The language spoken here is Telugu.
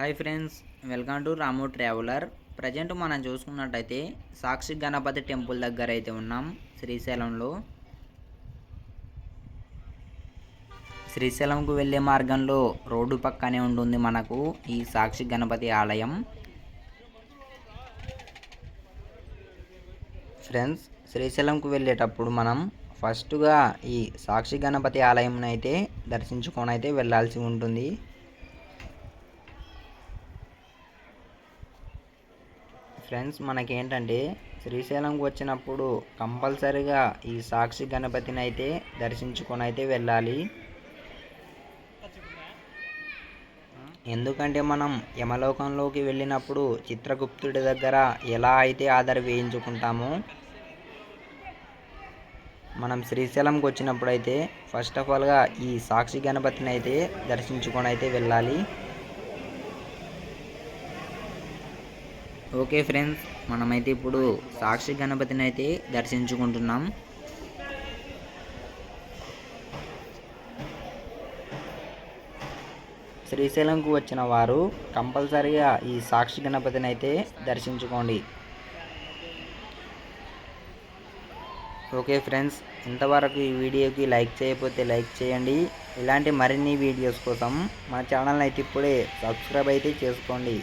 Hi friends welcome to Ramu traveller. Present మనం చూసుకున్నట్టయితే సాక్షి గణపతి టెంపుల్ దగ్గర అయితే ఉన్నాం శ్రీశైలంలో. శ్రీశైలంకు వెళ్ళే మార్గంలో రోడ్డు పక్కనే ఉంటుంది మనకు ఈ సాక్షి గణపతి ఆలయం. ఫ్రెండ్స్ శ్రీశైలంకు వెళ్ళేటప్పుడు మనం ఫస్ట్గా ఈ సాక్షి గణపతి ఆలయంనైతే దర్శించుకొని అయితే వెళ్ళాల్సి ఉంటుంది. ఫ్రెండ్స్ మనకేంటంటే శ్రీశైలంకి వచ్చినప్పుడు కంపల్సరిగా ఈ సాక్షి గణపతిని అయితే దర్శించుకొని అయితే వెళ్ళాలి. ఎందుకంటే మనం యమలోకంలోకి వెళ్ళినప్పుడు చిత్రగుప్తుడి దగ్గర ఎలా అయితే ఆధార వేయించుకుంటామో మనం శ్రీశైలంకి వచ్చినప్పుడు అయితే ఫస్ట్ ఆఫ్ ఆల్గా ఈ సాక్షి గణపతిని అయితే దర్శించుకొని అయితే వెళ్ళాలి. ఓకే ఫ్రెండ్స్ మనమైతే ఇప్పుడు సాక్షి గణపతిని అయితే దర్శించుకుంటున్నాం. శ్రీశైలంకు వచ్చిన వారు కంపల్సరిగా ఈ సాక్షి గణపతిని అయితే దర్శించుకోండి. ఓకే ఫ్రెండ్స్ ఇంతవరకు ఈ వీడియోకి లైక్ చేయకపోతే లైక్ చేయండి. ఇలాంటి మరిన్ని వీడియోస్ కోసం మా ఛానల్ని అయితే ఇప్పుడే సబ్స్క్రైబ్ అయితే చేసుకోండి.